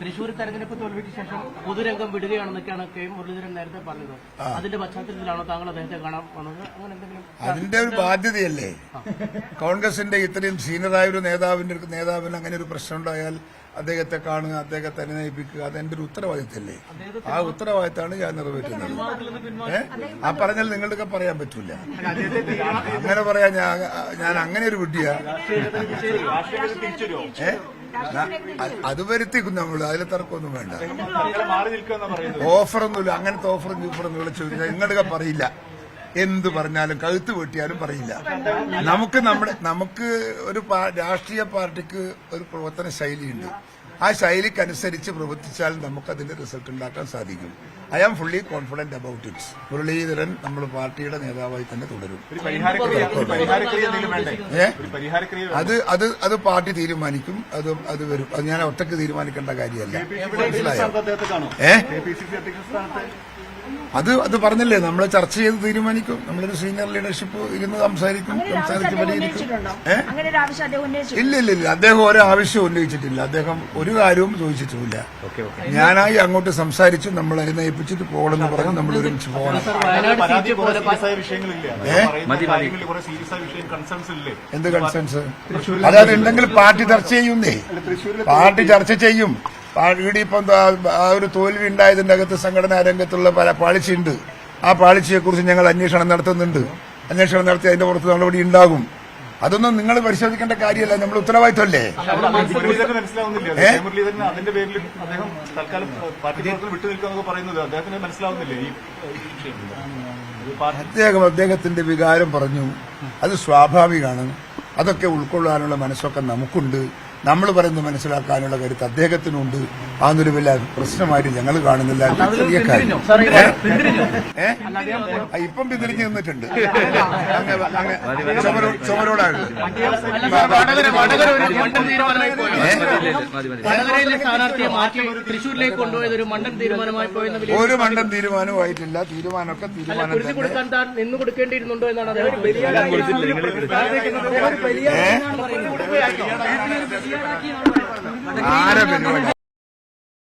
തൃശൂർ തെരഞ്ഞെടുപ്പ് തോൽവിക്ക് ശേഷം പൊതുരംഗം വിടുകയാണെന്നൊക്കെയാണ് കെ മുരളീധരൻ നേരത്തെ പറഞ്ഞത്. അതിന്റെ പശ്ചാത്തലത്തിലാണോ താങ്കൾ അദ്ദേഹത്തെ കാണാൻ വന്നത്? അങ്ങനെ എന്തെങ്കിലും അതിന്റെ ഒരു ബാധ്യതയല്ലേ? കോൺഗ്രസിന്റെ ഇത്രയും സീനിയറായ ഒരു നേതാവിന്റെ നേതാവിന് അങ്ങനെ ഒരു പ്രശ്നം ഉണ്ടായാൽ അദ്ദേഹത്തെ കാണുക അദ്ദേഹത്തെ അനുനയിപ്പിക്കുക അതെന്റെ ഒരു ഉത്തരവാദിത്തല്ലേ? ആ ഉത്തരവാദിത്തമാണ് ഞാൻ നിറവേറ്റുന്നത്. ആ പറഞ്ഞാൽ നിങ്ങളുടെയൊക്കെ പറയാൻ പറ്റൂല. അങ്ങനെ പറയാൻ ഞാൻ അങ്ങനെ ഒരു വിഡ്ഢിയാ. ഏ? അ- അത് വരുത്തിക്കും നമ്മൾ അതിൽ തർക്കമൊന്നും വേണ്ട. ഓഫറൊന്നുമില്ല അങ്ങനത്തെ ഓഫറും ചൂഫറൊന്നും വിളിച്ചു നിങ്ങളുടെ പറയില്ല. എന്ത് പറഞ്ഞാലും കഴുത്ത് വെട്ടിയാലും പറയില്ല. നമുക്ക് നമ്മുടെ നമുക്ക് ഒരു രാഷ്ട്രീയ പാർട്ടിക്ക് ഒരു പ്രവർത്തന ശൈലിയുണ്ട്. ആ ശൈലിക്കനുസരിച്ച് പ്രവർത്തിച്ചാൽ നമുക്കതിന്റെ റിസൾട്ട് ഉണ്ടാക്കാൻ സാധിക്കും. I am fully confident about it Muraleedharan നമ്മൾ പാർട്ടിയുടെ നേതാവായി തന്നെ തുടരും. ഒരു പരിഹാരക്രിയ പരിഹാരക്രിയ എന്തെങ്കിലും വേണ്ടേ? ഒരു പരിഹാരക്രിയ അത് അത് അത് പാർട്ടി തീരുമാനിക്കും. അത് അത് വരും. അത് ഞാൻ ഒറ്റയ്ക്ക് തീരുമാനിക്കേണ്ട കാര്യമല്ല. മനസ്സിലായോ? ഏ? അത് അത് പറഞ്ഞല്ലേ? നമ്മൾ ചർച്ച ചെയ്ത് തീരുമാനിക്കും. നമ്മളൊരു സീനിയർ ലീഡർഷിപ്പ് ഇരുന്ന് സംസാരിക്കും. സംസാരിച്ച് പരിഹരിക്കും. അങ്ങനെ ഒരു ആവശ്യം അദ്ദേഹം ഉന്നയിച്ചു ഇല്ല ഇല്ല ഇല്ല. അദ്ദേഹം ഒരു ആവശ്യം ഉന്നയിച്ചിട്ടില്ല. അദ്ദേഹം ഒരു കാര്യവും ചോദിച്ചിട്ടുമില്ല. ഞാനായി അങ്ങോട്ട് സംസാരിച്ചു. നമ്മൾ അനുനയിപ്പിച്ചിട്ട് പോകണമെന്ന് പറഞ്ഞാൽ നമ്മൾ ഒരുമിച്ച് പോകണം. എന്ത് കൺസേൺസ് അതായത് ഉണ്ടെങ്കിൽ പാർട്ടി ചർച്ച ചെയ്യുന്നേ. പാർട്ടി ചർച്ച ചെയ്യും. പാർട്ടിയുടെ ഇപ്പം ആ ഒരു തോൽവി ഉണ്ടായതിന്റെ അകത്ത് സംഘടനാ രംഗത്തുള്ള പല പാളിച്ചയുണ്ട്. ആ പാളിച്ചയെക്കുറിച്ച് ഞങ്ങൾ അന്വേഷണം നടത്തുന്നുണ്ട്. അന്വേഷണം നടത്തി അതിന്റെ പുറത്ത് നടപടി ഉണ്ടാകും. അതൊന്നും നിങ്ങൾ പരിശോധിക്കേണ്ട കാര്യമല്ല നമ്മൾ ഉത്തരവാദിത്തമല്ലേ? അദ്ദേഹം അദ്ദേഹത്തിന്റെ വികാരം പറഞ്ഞു. അത് സ്വാഭാവികമാണ്. അതൊക്കെ ഉൾക്കൊള്ളാനുള്ള മനസ്സൊക്കെ നമുക്കുണ്ട്. നമ്മൾ പറയുന്നത് മനസ്സിലാക്കാനുള്ള കരുത്ത് അദ്ദേഹത്തിനുണ്ട്. അതൊരു വലിയ പ്രശ്നമായിട്ട് ഞങ്ങൾ കാണുന്നില്ല. ചെറിയ കാര്യം. ഇപ്പം പിന്തിരിഞ്ഞു നിന്നിട്ടുണ്ട്. ചുമരോടാണ്. ഒരു മണ്ഡം തീരുമാനമായിട്ടില്ല തീരുമാനമൊക്കെ തീരുമാനം നിന്ന് കൊടുക്കേണ്ടിയിരുന്നുണ്ടോ എന്നാണ് അദ്ദേഹം? ആരെ പരിപാടി